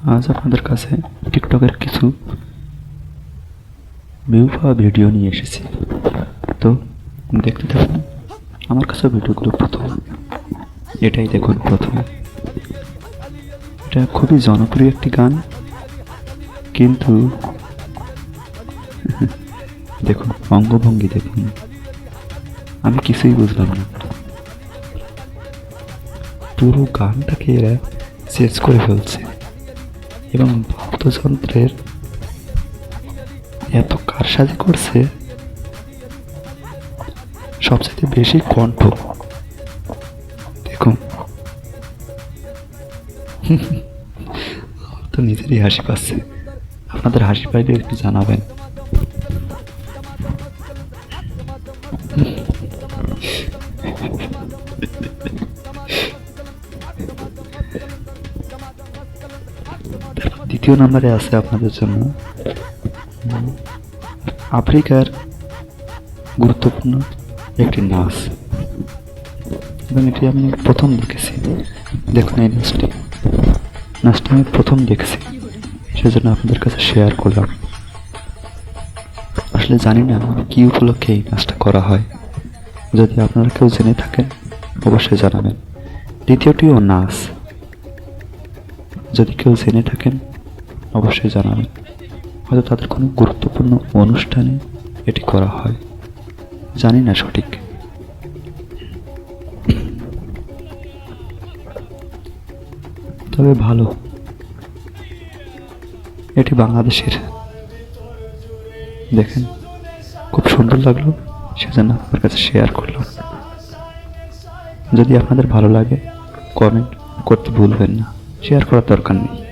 আজ আপনাদের কাছে টিকটকের কিছু ভিউ পাওয়া ভিডিও নিয়ে এসেছি। তো দেখতে থাকুন, আমার কাছে ভিডিওগুলো প্রথম। এটাই দেখুন প্রথম। এটা খুবই জনপ্রিয় একটি গান, কিন্তু দেখুন, অঙ্গভঙ্গি দেখুন। আমি কিছুই বুঝলাম না। পুরো গানটাকে এরা চেঞ্জ করে ফেলছে। এবং বাদ্যযন্ত্রের এত কারসাজি করছে সবচেয়ে বেশি কণ্ঠ। দেখুন। তো নিজেরই হাসি পাচ্ছে। আপনাদের হাসি পাইলে একটু জানাবেন। দ্বিতীয় নম্বরে আছে আপনাদের জন্য। আফ্রিকার গুরুত্বপূর্ণ একটি নাচ। এবং এটি আমি প্রথম দেখেছি। দেখুন এই নাচটি। নাচটি আমি প্রথম দেখেছি। সেজন্য আপনাদের কাছে শেয়ার করলাম। আসলে জানি না কি উপলক্ষে এই নাচটা করা হয়। যদি আপনারা কেউ জেনে থাকেন, অবশ্যই জানাবেন। দ্বিতীয়টিও নাচ। যদি কেউ জেনে থাকেন, অবশ্যই জানাবেন। হয়তো তাদের কোনো গুরুত্বপূর্ণ অনুষ্ঠানে এটি করা হয়। জানি না সঠিক। তবে ভালো। এটি বাংলাদেশের। দেখেন, খুব সুন্দর লাগল, সেজন্য আপনার কাছে শেয়ার করলাম। যদি আপনাদের ভালো লাগে কমেন্ট করতে ভুলবেন না। শেয়ার করার দরকার নেই।